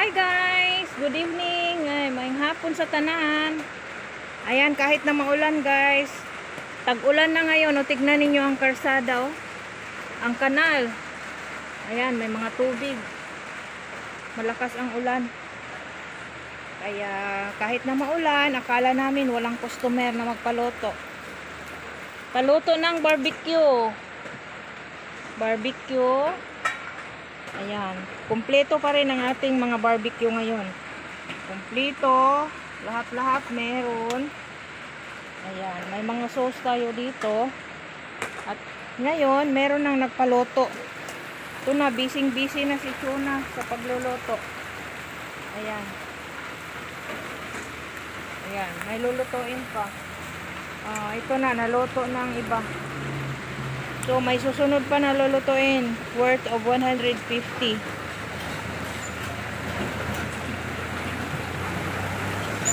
Hi guys! Good evening! Ay, may hapon sa tanan. Ayan, kahit na maulan guys. Tag-ulan na ngayon. O, tignan ninyo ang karsada. Oh. Ang kanal. Ayan, may mga tubig. Malakas ang ulan. Kaya kahit na maulan, akala namin walang customer na magpaluto. Paluto ng barbecue. Barbecue. Ayan. Kumpleto pa rin ang ating mga barbecue ngayon. Kumpleto. Lahat-lahat meron. Ayan. May mga sauce tayo dito. At ngayon, meron nang nagpaluto. Ito na, busy-busy na si Chuna sa pagluluto. Ayan. Ayan. May lulutuin pa. Ah, ito na, naluto ng iba. So, may susunod pa na lulutuin. Worth of 150.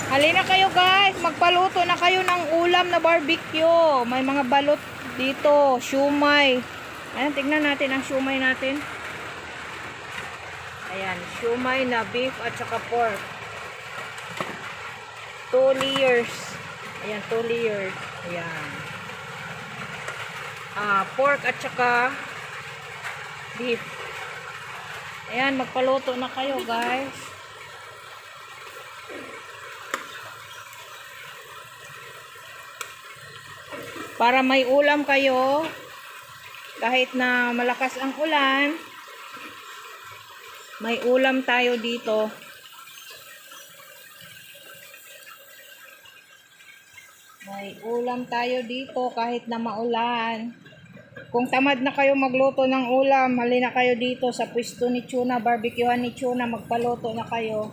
Halina kayo guys. Magpaluto na kayo ng ulam na barbecue. May mga balot dito. Shumay. Ayan, tignan natin ang shumay natin. Ayan, shumay na beef at saka pork. 2 layers. Ayan, 2 layers. Ayan ah, pork at saka beef. Ayan, magpaluto na kayo, guys. Para may ulam kayo, kahit na malakas ang ulan, may ulam tayo dito. May ulam tayo dito kahit na maulan. Kung tamad na kayo magluto ng ulam, halina kayo dito sa pwesto ni Chuna, barbecuehan ni Chuna, magpaluto na kayo.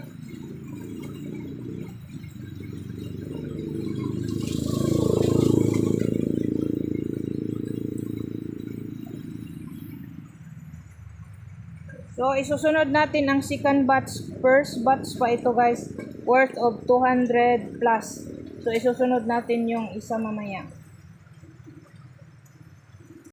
So, isusunod natin ang second batch. First batch pa ito guys, worth of 200 plus. So, isusunod natin yung isa mamaya.